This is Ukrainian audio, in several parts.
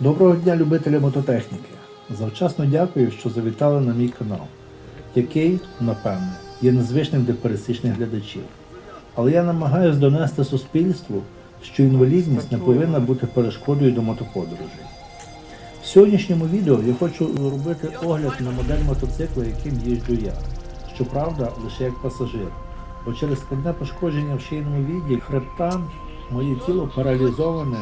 Доброго дня, любителі мототехніки! Завчасно дякую, що завітали на мій канал, який, напевне, є незвичним для пересічних глядачів. Але я намагаюся донести суспільству, що інвалідність не повинна бути перешкодою до мотоподорожей. В сьогоднішньому відео я хочу зробити огляд на модель мотоцикла, яким їжджу я. Щоправда, лише як пасажир. Бо через складне пошкодження в шийному віді хребта моє тіло паралізоване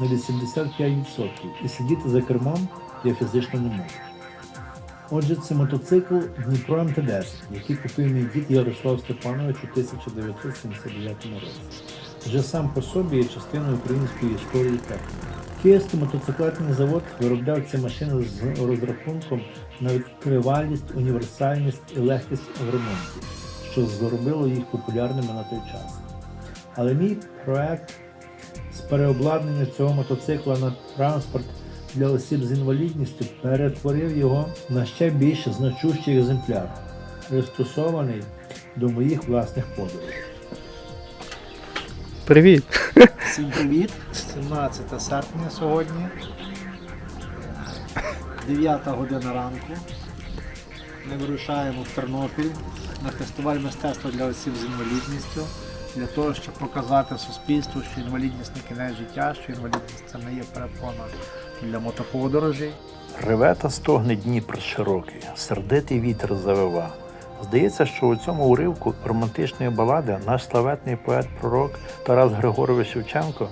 на 85% і сидіти за кермом я фізично не можу. Отже, це мотоцикл Дніпро МТ-10, який купив мій дід Ярослав Степанович у 1979 році. Вже сам по собі є частиною української історії техніки. Київський мотоциклетний завод виробляв ці машини з розрахунком на відкривалість, універсальність і легкість в ремонті, що зробило їх популярними на той час. Але мій проект переобладнання цього мотоцикла на транспорт для осіб з інвалідністю перетворив його на ще більш значущий екземпляр, пристосований до моїх власних подорожей. Привіт! Всім привіт! 17 серпня сьогодні. 9 година ранку. Ми вирушаємо в Тернопіль на фестиваль мистецтва для осіб з інвалідністю для того, щоб показати суспільству, що інвалідність не кінець життя, що інвалідність це не є перепона для мотоподорожей. Реве та стогне Дніпр широкий, сердитий вітер завива. Здається, що у цьому уривку романтичної балади наш славетний поет-пророк Тарас Григорович Шевченко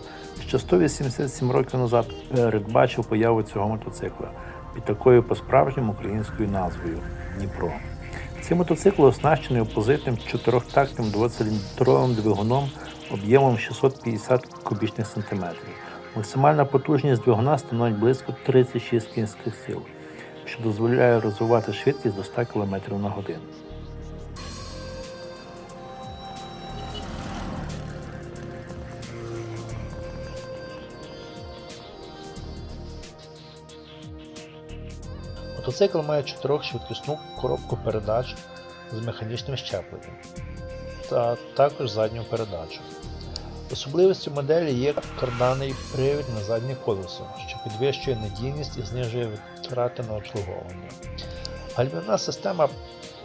ще 187 років назад передбачив появу цього мотоцикла під такою по-справжньому українською назвою Дніпро. Цей мотоцикл оснащений опозитним чотирьохтактним 20-літровим двигуном об'ємом 650 кубічних сантиметрів. Максимальна потужність двигуна становить близько 36 кінських сил, що дозволяє розвивати швидкість до 100 км на годину. Мотоцикл має чотирьохшвидкісну коробку передач з механічним щепленням та також задню передачу. Особливістю моделі є карданний привід на заднє колесо, що підвищує надійність і знижує витрати на обслуговування. Гальмівна система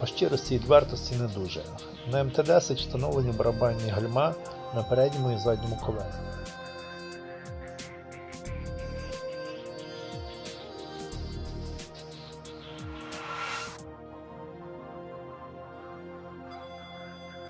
по щирості і відвертості не дуже. На МТ-10 встановлені барабанні гальма на передньому і задньому колесі.